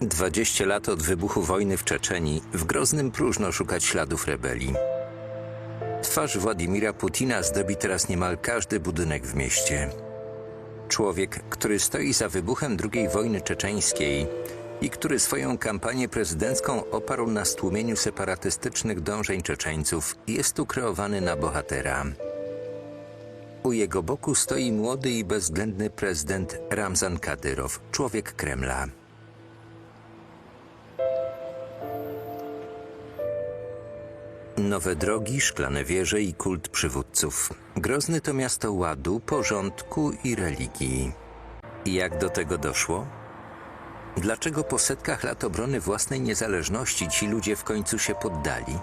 20 lat od wybuchu wojny w Czeczenii w Groznym próżno szukać śladów rebelii. Twarz Władimira Putina zdobi teraz niemal każdy budynek w mieście. Człowiek, który stoi za wybuchem II wojny czeczeńskiej i który swoją kampanię prezydencką oparł na stłumieniu separatystycznych dążeń Czeczeńców, jest tu kreowany na bohatera. U jego boku stoi młody i bezwzględny prezydent Ramzan Kadyrow, człowiek Kremla. Nowe drogi, szklane wieże i kult przywódców. Grozny to miasto ładu, porządku i religii. Jak do tego doszło? Dlaczego po setkach lat obrony własnej niezależności ci ludzie w końcu się poddali?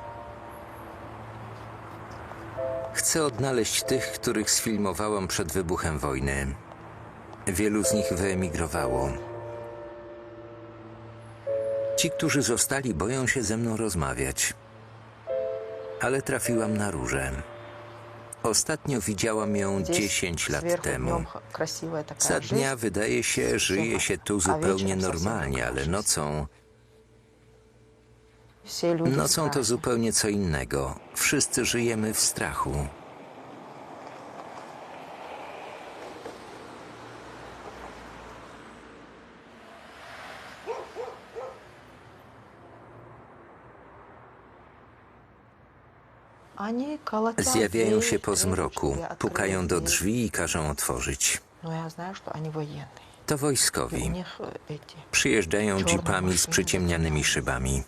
Chcę odnaleźć tych, których sfilmowałam przed wybuchem wojny. Wielu z nich wyemigrowało. Ci, którzy zostali, boją się ze mną rozmawiać ale trafiłam na różę. Ostatnio widziałam ją 10 lat temu. Za dnia wydaje się, żyje się tu zupełnie normalnie, ale nocą. Nocą to zupełnie co innego. Wszyscy żyjemy w strachu. Zjawiają się po zmroku, pukają do drzwi i każą otworzyć. To wojskowi. Przyjeżdżają jeepami z przyciemnianymi szybami.